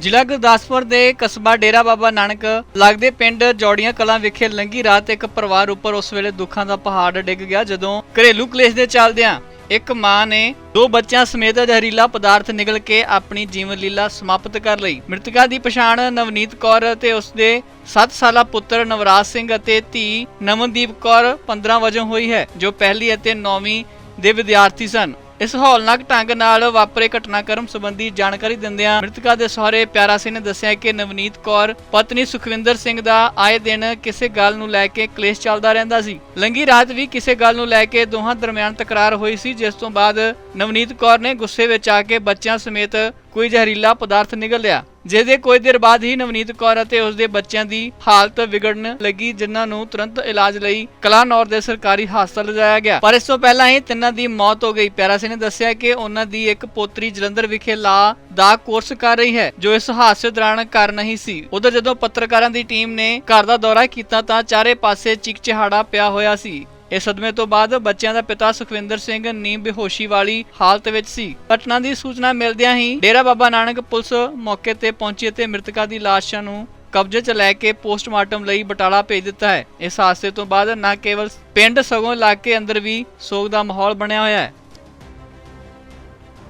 ਜ਼ਿਲ੍ਹਾ ਗੁਰਦਾਸਪੁਰ ਦੇ ਕਸਬਾ ਡੇਰਾ ਬਾਬਾ ਨਾਨਕ ਲੱਗਦੇ ਪਿੰਡ ਜੋੜੀਆਂ ਕਲਾਂ ਵਿਖੇ ਲੰਗੀ ਰਾਤ ਇੱਕ ਪਰਿਵਾਰ ਉੱਪਰ ਉਸ ਵੇਲੇ ਦੁੱਖਾਂ ਦਾ ਪਹਾੜ ਡਿੱਗ ਗਿਆ। ਜਦੋਂ ਘਰੇਲੂ ਕਲੇਸ਼ ਦੇ ਚੱਲਦਿਆਂ ਇੱਕ ਮਾਂ ਨੇ ਦੋ ਬੱਚਿਆਂ ਸਮੇਤ ਜ਼ਹਿਰੀਲਾ ਪਦਾਰਥ ਨਿਗਲ ਕੇ ਆਪਣੀ ਜੀਵਨ ਲੀਲਾ ਸਮਾਪਤ ਕਰ ਲਈ। ਮ੍ਰਿਤਕਾ ਦੀ ਪਛਾਣ ਨਵਨੀਤ ਕੌਰ ਅਤੇ ਉਸ ਦੇ 7 ਸਾਲਾ ਪੁੱਤਰ ਨਵਰਾਜ ਸਿੰਘ ਅਤੇ ਧੀ ਨਵਨਦੀਪ ਕੌਰ 15 ਵਜੋਂ ਹੋਈ ਹੈ, ਜੋ ਪਹਿਲੀ ਅਤੇ 9ਵੀਂ ਦੇ ਵਿਦਿਆਰਥੀ ਸਨ। ਇਸ ਹੌਲਨਾਕ ਢੰਗ ਨਾਲ ਵਾਪਰੇ ਘਟਨਾਕ੍ਰਮ ਸੰਬੰਧੀ ਜਾਣਕਾਰੀ ਦਿੰਦਿਆਂ ਮ੍ਰਿਤਕਾ ਦੇ ਸਹੁਰੇ ਪਿਆਰਾ ਸਿੰਘ ਨੇ ਦੱਸਿਆ ਕਿ ਨਵਨੀਤ ਕੌਰ, ਪਤਨੀ ਸੁਖਵਿੰਦਰ ਸਿੰਘ ਦਾ ਆਏ ਦਿਨ ਕਿਸੇ ਗੱਲ ਨੂੰ ਲੈ ਕੇ ਕਲੇਸ਼ ਚੱਲਦਾ ਰਹਿੰਦਾ ਸੀ। ਲੰਗੀ ਰਾਤ ਵੀ ਕਿਸੇ ਗੱਲ ਨੂੰ ਲੈ ਕੇ ਦੋਹਾਂ ਦਰਮਿਆਨ ਤਕਰਾਰ ਹੋਈ ਸੀ, ਜਿਸ ਤੋਂ ਬਾਅਦ ਨਵਨੀਤ ਕੌਰ ਨੇ ਗੁੱਸੇ ਵਿੱਚ ਆ ਕੇ ਬੱਚਿਆਂ ਸਮੇਤ ਕੋਈ ਜ਼ਹਿਰੀਲਾ ਪਦਾਰਥ ਨਿਗਲ ਲਿਆ। ਜਿਸ ਦੇ ਕੁਝ ਦੇਰ ਬਾਅਦ ਹੀ ਨਵਨੀਤ ਕੌਰ ਅਤੇ ਉਸ ਦੇ ਬੱਚਿਆਂ ਦੀ ਹਾਲਤ ਵਿਗੜਨ ਲੱਗੀ, ਜਿਨ੍ਹਾਂ ਨੂੰ ਤੁਰੰਤ ਇਲਾਜ ਲਈ ਕਲਾਨੌਰ ਦੇ ਸਰਕਾਰੀ ਹਸਪਤਾਲ ਲਿਜਾਇਆ ਗਿਆ। ਪਰ ਇਸ ਤੋਂ ਪਹਿਲਾਂ ਹੀ ਤਿੰਨਾਂ ਦੀ ਮੌਤ ਹੋ ਗਈ। ਪਿਆਰਾ ਸਿੰਘ ਨੇ ਦੱਸਿਆ ਕਿ ਉਹਨਾਂ ਦੀ ਇੱਕ ਪੋਤਰੀ ਜਲੰਧਰ ਵਿਖੇ ਲਾ ਦਾ ਕੋਰਸ ਕਰ ਰਹੀ ਹੈ, ਜੋ ਇਸ ਹਾਦਸੇ ਦੌਰਾਨ ਕਰ ਨਹੀਂ ਸੀ। ਉਧਰ ਜਦੋਂ ਪੱਤਰਕਾਰਾਂ ਦੀ ਟੀਮ ਨੇ ਘਰ ਦਾ ਦੌਰਾ ਕੀਤਾ ਤਾਂ ਚਾਰੇ ਪਾਸੇ ਚਿਕਚਿਹਾੜਾ ਪਿਆ ਹੋਇਆ ਸੀ। ਇਸ ਸਦਮੇ ਤੋਂ ਬਾਅਦ ਬੱਚਿਆਂ ਦਾ ਪਿਤਾ ਸੁਖਵਿੰਦਰ ਸਿੰਘ ਨੀਂਦ ਬੇਹੋਸ਼ੀ ਵਾਲੀ ਹਾਲਤ ਵਿੱਚ ਸੀ। ਘਟਨਾ ਦੀ ਸੂਚਨਾ ਮਿਲਦਿਆਂ ਹੀ ਡੇਰਾ ਬਾਬਾ ਨਾਨਕ ਪੁਲਿਸ ਮੌਕੇ ਤੇ ਪਹੁੰਚੀ ਅਤੇ ਮ੍ਰਿਤਕਾਂ ਦੀ ਲਾਸ਼ਾਂ ਨੂੰ ਕਬਜ਼ੇ 'ਚ ਲੈ ਕੇ ਪੋਸਟਮਾਰਟਮ ਲਈ ਬਟਾਲਾ ਭੇਜ ਦਿੱਤਾ ਹੈ। ਇਸ ਹਾਦਸੇ ਤੋਂ ਬਾਅਦ ਨਾ ਕੇਵਲ ਪਿੰਡ ਸਗੋਂ ਇਲਾਕੇ ਅੰਦਰ ਵੀ ਸੋਗ ਦਾ ਮਾਹੌਲ ਬਣਿਆ ਹੋਇਆ ਹੈ।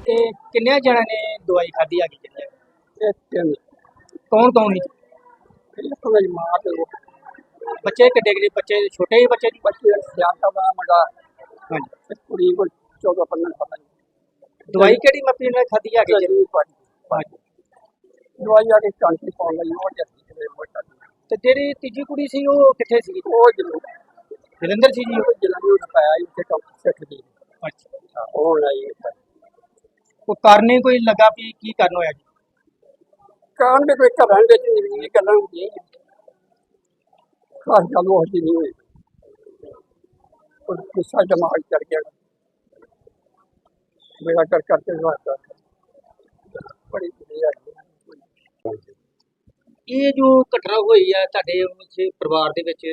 ਤੇ ਕਿੰਨੇ ਜਣਾਂ ਨੇ ਦਵਾਈ ਖਾਧੀ ਆ ਗਈ? ਕਿੰਨੇ ਕੌਣ ਕੌਣ ਸੀ? ਇੱਕ ਮੇਰੀ ਮਾਂ ਤੇ ਉਹ ਬੱਚੇ ਕਿੱਡੇ ਕਿੱਡੇ? ਬੱਚੇ ਛੋਟੇ ਹੀ ਬੱਚੇ ਸੀ ਬੱਚੇ ਸਿਆਸਾ ਦਾ ਮੁੰਡਾ। ਹਾਂਜੀ। ਕੁੜੀ ਕੋਲ 14 15 ਸਾਲਾਂ ਦੀ। ਦਵਾਈ ਕਿਹੜੀ ਮੱਪੀ ਨੇ ਖਾਧੀ ਆ ਗਈ ਜਿਹੜੀ ਪਾਣੀ ਦਵਾਈ ਆ ਕੇ ਚਾਂਟੀ ਪਾਉਣ ਲਈ ਉਹ ਜੱਤੀ ਕਿਤੇ ਮੋਟਾ ਤੇ ਜਿਹੜੀ ਤੀਜੀ ਕੁੜੀ ਸੀ ਉਹ ਕਿੱਥੇ ਸੀ ਉਹ ਜਲੰਧਰ। ਸੀ ਜੀ? ਉਹ ਜਲੰਧਰ ਨੂੰ ਪਾਇਆ ਇੱਥੇ ਡਾਕਟਰ ਸੈੱਟ ਦੀ। ਅੱਛਾ। ਉਹ ਲਈ ਉਹ ਕਰਨੇ ਕੋਈ ਲੱਗਾ ਵੀ ਕੀ ਕਰਨ ਹੋਇਆ ਜੀ? ਕਾਂ ਦੇ ਕੋਈ ਘਰਾਂ ਵਿੱਚ ਨਹੀਂ ਗੱਲਾਂ ਹੁੰਦੀਆਂ ਖਾਸ ਗੱਲ ਉਹ ਜੀ ਨਹੀਂ ਹੋਈ। ਉਹ ਗੁੱਸਾ ਦਿਮਾਗ ਚੜ ਗਿਆ। ਮੇਰਾ ਕਰ ਕਰਕੇ ਵਾਸਤਾ ਬੜੀ ਬੁਰੀ ਆ ਇਹ ਜੋ ਘਟਨਾ ਹੋਈ ਆ ਤੁਹਾਡੇ ਉਸ ਪਰਿਵਾਰ ਦੇ ਵਿੱਚ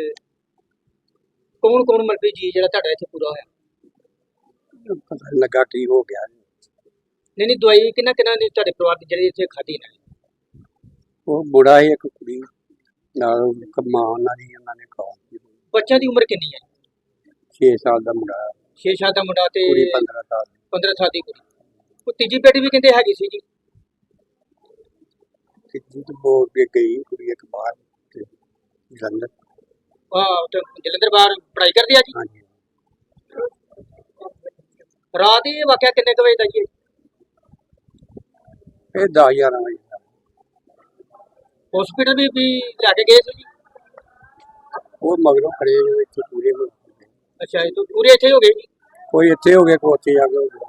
ਕੌਣ ਕੌਣ ਮਰਬੀ ਜੀ ਜਿਹੜਾ ਤੁਹਾਡਾ ਇੱਥੇ ਪੂਰਾ ਹੋਇਆ? ਪਤਾ ਨੀ ਲੱਗਾ ਕੀ ਹੋ ਗਿਆ। ਨਹੀਂ ਨਹੀਂ ਦਵਾਈ ਕਿੰਨਾ ਕਿੰਨਾ ਨੇ ਤੁਹਾਡੇ ਪਰਿਵਾਰ ਦੀ ਜਿਹੜੀ ਇੱਥੇ ਖਾਧੀ ਨੇ? ਉਹ ਬੁੜਾ ਹੀ ਇੱਕ ਕੁੜੀ। ਨਾਲ ਮਾਂ ਉਹਨਾਂ ਦੀ ਉਹਨਾਂ ਨੇ ਖਾਈ ਬੱਚਿਆਂ ਦੀ ਉਮਰ ਕਿੰਨੀ ਹੈ? 6 ਸਾਲ ਦਾ ਮੁੰਡਾ 6 ਸਾਲ ਦਾ ਮੁੰਡਾ ਤੇ ਕੁੜੀ 15 ਸਾਲ ਦੀ। 15 ਸਾਲ ਦੀ ਕੁੜੀ। ਉਹ ਤੀਜੀ ਬੇਟੀ ਵੀ ਕਹਿੰਦੇ ਹੈਗੀ ਸੀ ਜੀ। ਤੇ ਜਿੱਦ ਬੋਲ ਕੇ ਗਈ ਕੁੜੀ ਇੱਕ ਬਾਹਰ ਤੇ ਜਲੰਧਰ। ਆਹ ਤੇ ਜਲੰਧਰ ਬਾਹਰ ਪੜ੍ਹਾਈ ਕਰਦੀ ਆ ਜੀ? ਹਾਂਜੀ। ਰਾਤ ਇਹ ਵਾਕਿਆ ਕਿੰਨੇ ਕੁ ਵਜੇ ਦਾ ਜੀ ਇਹ? 10 11 ਵਜੇ। ਹਸਪੀਟਲ ਵੀ ਵੀ ਲੈ ਕੇ ਗਏ ਸੀ ਜੀ? ਉਹ ਮਗਰੋਂ ਖੜੇ ਜੋ ਇੱਥੇ ਪੂਰੇ ਹੋ ਗਏ। ਅੱਛਾ ਇਹ ਤਾਂ ਪੂਰੇ ਇੱਥੇ ਹੋ ਗਏ ਜੀ? ਕੋਈ ਇੱਥੇ ਹੋ ਗਿਆ ਕੋਈ ਉੱਥੇ ਜਾ ਕੇ ਹੋ ਗਿਆ।